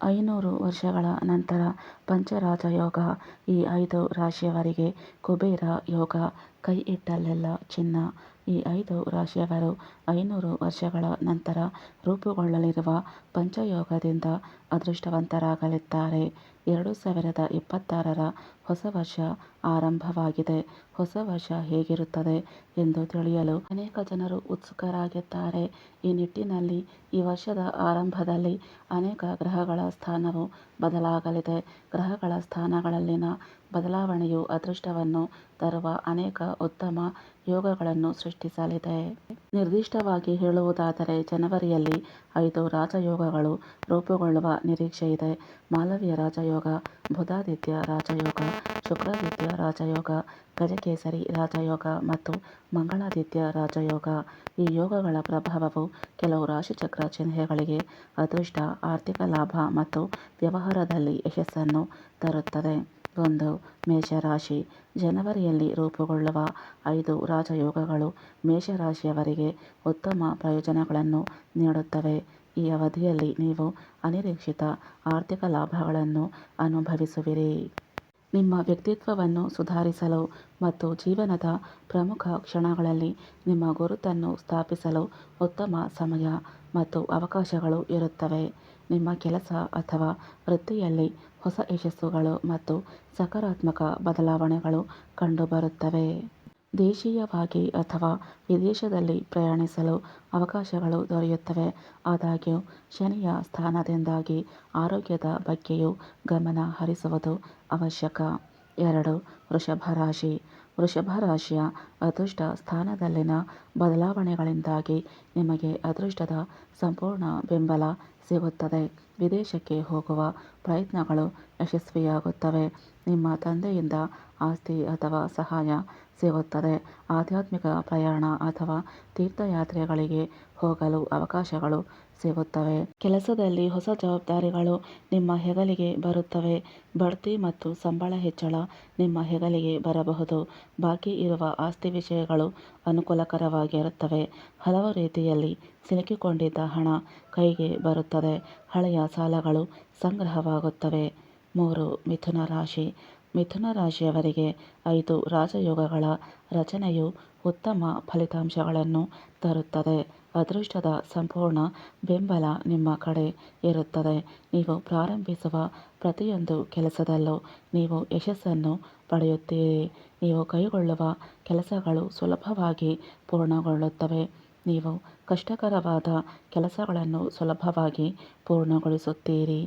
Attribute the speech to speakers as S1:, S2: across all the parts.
S1: ಐನೂರು ವರ್ಷಗಳ ನಂತರ ಪಂಚರಾಜ ಯೋಗ ಈ ಐದು ರಾಶಿಯವರಿಗೆ ಕುಬೇರ ಯೋಗ ಕೈ ಇಟ್ಟಲ್ಲೆಲ್ಲ ಚಿನ್ನ. ಈ ಐದು ರಾಶಿಯವರು ಐನೂರು ವರ್ಷಗಳ ನಂತರ ರೂಪುಗೊಳ್ಳಲಿರುವ ಪಂಚಯೋಗದಿಂದ ಅದೃಷ್ಟವಂತರಾಗಲಿದ್ದಾರೆ. ಎರಡು ಸಾವಿರದ ಇಪ್ಪತ್ತಾರರ ಹೊಸ ವರ್ಷ ಆರಂಭವಾಗಿದೆ. ಹೊಸ ವರ್ಷ ಹೇಗಿರುತ್ತದೆ ಎಂದು ತಿಳಿಯಲು ಅನೇಕ ಜನರು ಉತ್ಸುಕರಾಗಿದ್ದಾರೆ. ಈ ನಿಟ್ಟಿನಲ್ಲಿ ಈ ವರ್ಷದ ಆರಂಭದಲ್ಲಿ ಅನೇಕ ಗ್ರಹಗಳ ಸ್ಥಾನವು ಬದಲಾಗಲಿದೆ. ಗ್ರಹಗಳ ಸ್ಥಾನಗಳಲ್ಲಿನ ಬದಲಾವಣೆಯು ಅದೃಷ್ಟವನ್ನು ತರುವ ಅನೇಕ ಉತ್ತಮ ಯೋಗಗಳನ್ನು ಸೃಷ್ಟಿಸಲಿದೆ. ನಿರ್ದಿಷ್ಟವಾಗಿ ಹೇಳುವುದಾದರೆ, ಜನವರಿಯಲ್ಲಿ ಐದು ರಾಜಯೋಗಗಳು ರೂಪುಗೊಳ್ಳುವ ನಿರೀಕ್ಷೆಯಿದೆ. ಮಾಲವ್ಯ ರಾಜಯೋಗ ಬುಧಾದಿತ್ಯ ರಾಜಯೋಗ, ಶುಕ್ರಾದಿತ್ಯ ರಾಜಯೋಗ, ಗಜಕೇಸರಿ ರಾಜಯೋಗ ಮತ್ತು ಮಂಗಳಾದಿತ್ಯ ರಾಜಯೋಗ. ಈ ಯೋಗಗಳ ಪ್ರಭಾವವು ಕೆಲವು ರಾಶಿಚಕ್ರ ಚಿಹ್ನೆಗಳಿಗೆ ಅದೃಷ್ಟ, ಆರ್ಥಿಕ ಲಾಭ ಮತ್ತು ವ್ಯವಹಾರದಲ್ಲಿ ಯಶಸ್ಸನ್ನು ತರುತ್ತದೆ. ಒಂದು, ಮೇಷರಾಶಿ. ಜನವರಿಯಲ್ಲಿ ರೂಪುಗೊಳ್ಳುವ ಐದು ರಾಜಯೋಗಗಳು ಮೇಷರಾಶಿಯವರಿಗೆ ಉತ್ತಮ ಪ್ರಯೋಜನಗಳನ್ನು ನೀಡುತ್ತವೆ. ಈ ಅವಧಿಯಲ್ಲಿ ನೀವು ಅನಿರೀಕ್ಷಿತ ಆರ್ಥಿಕ ಲಾಭಗಳನ್ನು ಅನುಭವಿಸುವಿರಿ. ನಿಮ್ಮ ವ್ಯಕ್ತಿತ್ವವನ್ನು ಸುಧಾರಿಸಲು ಮತ್ತು ಜೀವನದ ಪ್ರಮುಖ ಕ್ಷಣಗಳಲ್ಲಿ ನಿಮ್ಮ ಗುರುತನ್ನು ಸ್ಥಾಪಿಸಲು ಉತ್ತಮ ಸಮಯ ಮತ್ತು ಅವಕಾಶಗಳು ಇರುತ್ತವೆ. ನಿಮ್ಮ ಕೆಲಸ ಅಥವಾ ವೃತ್ತಿಯಲ್ಲಿ ಹೊಸ ಯಶಸ್ಸುಗಳು ಮತ್ತು ಸಕಾರಾತ್ಮಕ ಬದಲಾವಣೆಗಳು ಕಂಡುಬರುತ್ತವೆ. ದೇಶೀಯವಾಗಿ ಅಥವಾ ವಿದೇಶದಲ್ಲಿ ಪ್ರಯಾಣಿಸಲು ಅವಕಾಶಗಳು ದೊರೆಯುತ್ತವೆ. ಆದಾಗ್ಯೂ, ಶನಿಯ ಸ್ಥಾನದಿಂದಾಗಿ ಆರೋಗ್ಯದ ಬಗ್ಗೆಯೂ ಗಮನ ಹರಿಸುವುದು ಅವಶ್ಯಕ. ಎರಡು ವೃಷಭ ರಾಶಿ ವೃಷಭ ರಾಶಿಯ ಅದೃಷ್ಟ ಸ್ಥಾನದಲ್ಲಿನ ಬದಲಾವಣೆಗಳಿಂದಾಗಿ ನಿಮಗೆ ಅದೃಷ್ಟದ ಸಂಪೂರ್ಣ ಬೆಂಬಲ ಸಿಗುತ್ತದೆ. ವಿದೇಶಕ್ಕೆ ಹೋಗುವ ಪ್ರಯತ್ನಗಳು ಯಶಸ್ವಿಯಾಗುತ್ತವೆ. ನಿಮ್ಮ ತಂದೆಯಿಂದ ಆಸ್ತಿ ಅಥವಾ ಸಹಾಯ ಸಿಗುತ್ತದೆ. ಆಧ್ಯಾತ್ಮಿಕ ಪ್ರಯಾಣ ಅಥವಾ ತೀರ್ಥಯಾತ್ರೆಗಳಿಗೆ ಹೋಗಲು ಅವಕಾಶಗಳು ಸಿಗುತ್ತವೆ. ಕೆಲಸದಲ್ಲಿ ಹೊಸ ಜವಾಬ್ದಾರಿಗಳು ನಿಮ್ಮ ಹೆಗಲಿಗೆ ಬರುತ್ತವೆ. ಬಡ್ತಿ ಮತ್ತು ಸಂಬಳ ಹೆಚ್ಚಳ ನಿಮ್ಮ ಹೆಗಲಿಗೆ ಬರಬಹುದು. ಬಾಕಿ ಇರುವ ಆಸ್ತಿ ವಿಷಯಗಳು ಅನುಕೂಲಕರವಾಗಿರುತ್ತವೆ ಹಲವು ರೀತಿಯಲ್ಲಿ ಸಿಲುಕಿಕೊಂಡಿದ್ದ ಹಣ ಕೈಗೆ ಬರುತ್ತದೆ. ಹಳೆಯ ಸಾಲಗಳು ಸಂಗ್ರಹವಾಗುತ್ತವೆ. ಮೂರು, ಮಿಥುನ ರಾಶಿ. ಮಿಥುನ ರಾಶಿಯವರಿಗೆ ಐದು ರಾಜಯೋಗಗಳ ರಚನೆಯು ಉತ್ತಮ ಫಲಿತಾಂಶಗಳನ್ನು ತರುತ್ತದೆ. ಅದೃಷ್ಟದ ಸಂಪೂರ್ಣ ಬೆಂಬಲ ನಿಮ್ಮ ಕಡೆ ಇರುತ್ತದೆ. ನೀವು ಪ್ರಾರಂಭಿಸುವ ಪ್ರತಿಯೊಂದು ಕೆಲಸದಲ್ಲೂ ನೀವು ಯಶಸ್ಸನ್ನು ಪಡೆಯುತ್ತೀರಿ. ನೀವು ಕೈಗೊಳ್ಳುವ ಕೆಲಸಗಳು ಸುಲಭವಾಗಿ ಪೂರ್ಣಗೊಳ್ಳುತ್ತವೆ. ನೀವು ಕಷ್ಟಕರವಾದ ಕೆಲಸಗಳನ್ನು ಸುಲಭವಾಗಿ ಪೂರ್ಣಗೊಳಿಸುತ್ತೀರಿ.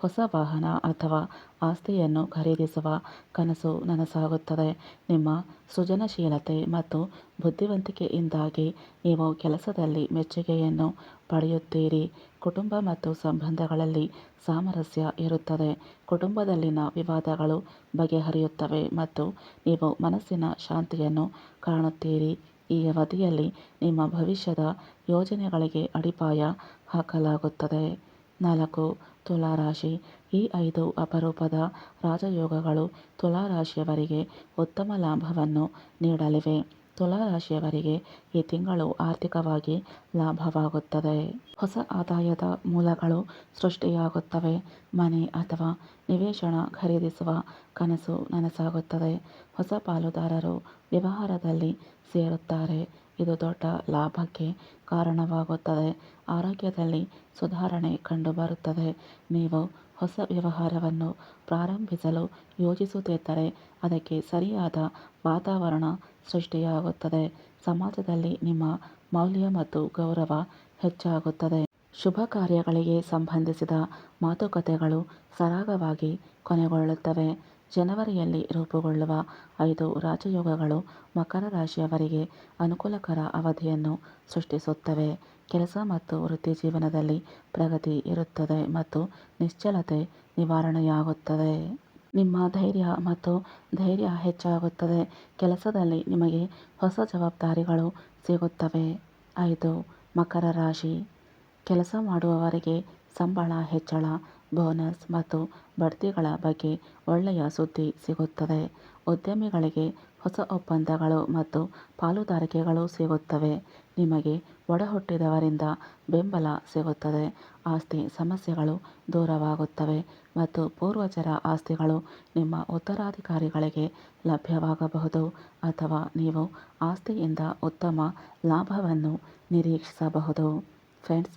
S1: ಹೊಸ ವಾಹನ ಅಥವಾ ಆಸ್ತಿಯನ್ನು ಖರೀದಿಸುವ ಕನಸು ನನಸಾಗುತ್ತದೆ. ನಿಮ್ಮ ಸೃಜನಶೀಲತೆ ಮತ್ತು ಬುದ್ಧಿವಂತಿಕೆಯಿಂದಾಗಿ ನೀವು ಕೆಲಸದಲ್ಲಿ ಮೆಚ್ಚುಗೆಯನ್ನು ಪಡೆಯುತ್ತೀರಿ. ಕುಟುಂಬ ಮತ್ತು ಸಂಬಂಧಗಳಲ್ಲಿ ಸಾಮರಸ್ಯ ಇರುತ್ತದೆ. ಕುಟುಂಬದಲ್ಲಿನ ವಿವಾದಗಳು ಬಗೆಹರಿಯುತ್ತವೆ ಮತ್ತು ನೀವು ಮನಸ್ಸಿನ ಶಾಂತಿಯನ್ನು ಕಾಣುತ್ತೀರಿ. ಈ ಅವಧಿಯಲ್ಲಿ ನಿಮ್ಮ ಭವಿಷ್ಯದ ಯೋಜನೆಗಳಿಗೆ ಅಡಿಪಾಯ ಹಾಕಲಾಗುತ್ತದೆ. ನಾಲ್ಕು ತುಲಾರಾಶಿ. ಈ ಐದು ಅಪರೂಪದ ರಾಜಯೋಗಗಳು ತುಲಾ ರಾಶಿಯವರಿಗೆ ಉತ್ತಮ ಲಾಭವನ್ನು ನೀಡಲಿವೆ. ತುಲಾ ರಾಶಿಯವರಿಗೆ ಈ ತಿಂಗಳು ಆರ್ಥಿಕವಾಗಿ ಲಾಭವಾಗುತ್ತದೆ. ಹೊಸ ಆದಾಯದ ಮೂಲಗಳು ಸೃಷ್ಟಿಯಾಗುತ್ತವೆ. ಮನೆ ಅಥವಾ ನಿವೇಶನ ಖರೀದಿಸುವ ಕನಸು ನನಸಾಗುತ್ತದೆ. ಹೊಸ ಪಾಲುದಾರರು ವ್ಯವಹಾರದಲ್ಲಿ ಸೇರುತ್ತಾರೆ. ಇದು ದೊಡ್ಡ ಲಾಭಕ್ಕೆ ಕಾರಣವಾಗುತ್ತದೆ. ಆರೋಗ್ಯದಲ್ಲಿ ಸುಧಾರಣೆ ಕಂಡುಬರುತ್ತದೆ. ನೀವು ಹೊಸ ವ್ಯವಹಾರವನ್ನು ಪ್ರಾರಂಭಿಸಲು ಯೋಜಿಸುತ್ತಿದ್ದರೆ ಅದಕ್ಕೆ ಸರಿಯಾದ ವಾತಾವರಣ ಸೃಷ್ಟಿಯಾಗುತ್ತದೆ. ಸಮಾಜದಲ್ಲಿ ನಿಮ್ಮ ಮೌಲ್ಯ ಮತ್ತು ಗೌರವ ಹೆಚ್ಚಾಗುತ್ತದೆ. ಶುಭ ಕಾರ್ಯಗಳಿಗೆ ಸಂಬಂಧಿಸಿದ ಮಾತುಕತೆಗಳು ಸರಾಗವಾಗಿ ಕೊನೆಗೊಳ್ಳುತ್ತವೆ. ಜನವರಿಯಲ್ಲಿ ರೂಪುಗೊಳ್ಳುವ ಐದು ರಾಜಯೋಗಗಳು ಮಕರ ರಾಶಿಯವರಿಗೆ ಅನುಕೂಲಕರ ಅವಧಿಯನ್ನು ಸೃಷ್ಟಿಸುತ್ತವೆ. ಕೆಲಸ ಮತ್ತು ವೃತ್ತಿ ಜೀವನದಲ್ಲಿ ಪ್ರಗತಿ ಇರುತ್ತದೆ ಮತ್ತು ನಿಶ್ಚಲತೆ ನಿವಾರಣೆಯಾಗುತ್ತದೆ. ನಿಮ್ಮ ಧೈರ್ಯ ಮತ್ತು ಧೈರ್ಯ ಹೆಚ್ಚಾಗುತ್ತದೆ. ಕೆಲಸದಲ್ಲಿ ನಿಮಗೆ ಹೊಸ ಜವಾಬ್ದಾರಿಗಳು ಸಿಗುತ್ತವೆ. ಐದು ಮಕರ ರಾಶಿ. ಕೆಲಸ ಮಾಡುವವರಿಗೆ ಸಂಬಳ ಹೆಚ್ಚಳ ಬೋನಸ್ ಮತ್ತು ಬಡ್ತಿಗಳ ಬಗ್ಗೆ ಒಳ್ಳೆಯ ಸುದ್ದಿ ಸಿಗುತ್ತದೆ. ಉದ್ಯಮಿಗಳಿಗೆ ಹೊಸ ಒಪ್ಪಂದಗಳು ಮತ್ತು ಪಾಲುದಾರಿಕೆಗಳು ಸಿಗುತ್ತವೆ. ನಿಮಗೆ ಒಡಹುಟ್ಟಿದವರಿಂದ ಬೆಂಬಲ ಸಿಗುತ್ತದೆ. ಆಸ್ತಿ ಸಮಸ್ಯೆಗಳು ದೂರವಾಗುತ್ತವೆ ಮತ್ತು ಪೂರ್ವಜರ ಆಸ್ತಿಗಳು ನಿಮ್ಮ ಉತ್ತರಾಧಿಕಾರಿಗಳಿಗೆ ಲಭ್ಯವಾಗಬಹುದು ಅಥವಾ ನೀವು ಆಸ್ತಿಯಿಂದ ಉತ್ತಮ ಲಾಭವನ್ನು ನಿರೀಕ್ಷಿಸಬಹುದು. ಫ್ರೆಂಡ್ಸ್